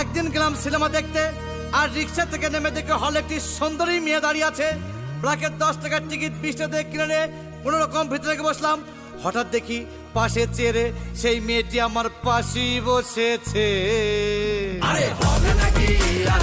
একদিন গেলাম সিনেমা দেখতে, আর রিক্সা থেকে নেমে দেখে হলে একটি সুন্দরী মেয়ে দাঁড়িয়ে আছে। ব্ল্যাকের দশ টাকার টিকিট বিশ টাকা কিনে নিয়ে কোনো রকম ভিতরে বসলাম। হঠাৎ দেখি পাশে চেয়ারে সেই মেয়েটি আমার পাশেই বসেছে। আরে নাকি, আর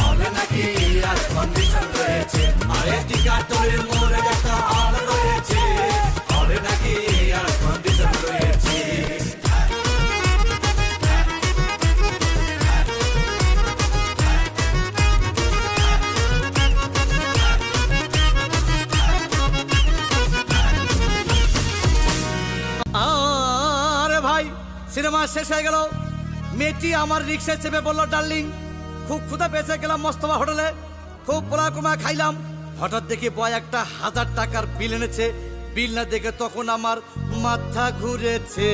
সিনেমা শেষ হয়ে গেল। মেয়েটি আমার রিক্সায় চেপে বলল, ডার্লিং, খুব ক্ষুধা বেঁচে গেলাম মস্তবা হোটেলে। খুব পোলা কুমা খাইলাম। হঠাৎ দেখি বয় একটা হাজার টাকার বিল এনেছে। বিল না দেখে তখন আমার মাথা ঘুরেছে।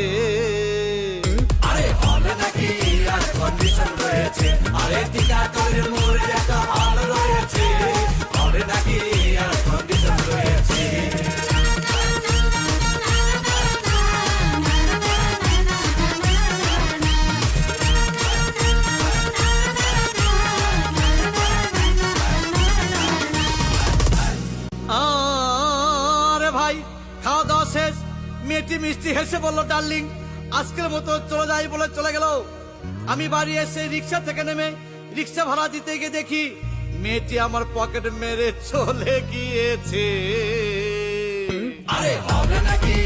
আরে হবে নাকি? আর কন্ডিশন রয়েছে। আরে করে মোড়ে মেয়েটি মিষ্টি হেসে বলল, ডার্লিং, আজকের মতো চলে যাই বলে চলে গেল। আমি বাড়ি এসে রিক্সা থেকে নেমে রিক্সা ভাড়া দিতে গিয়ে দেখি মেয়েটি আমার পকেট মেরে চলে গিয়েছে। আরে হবে নাকি?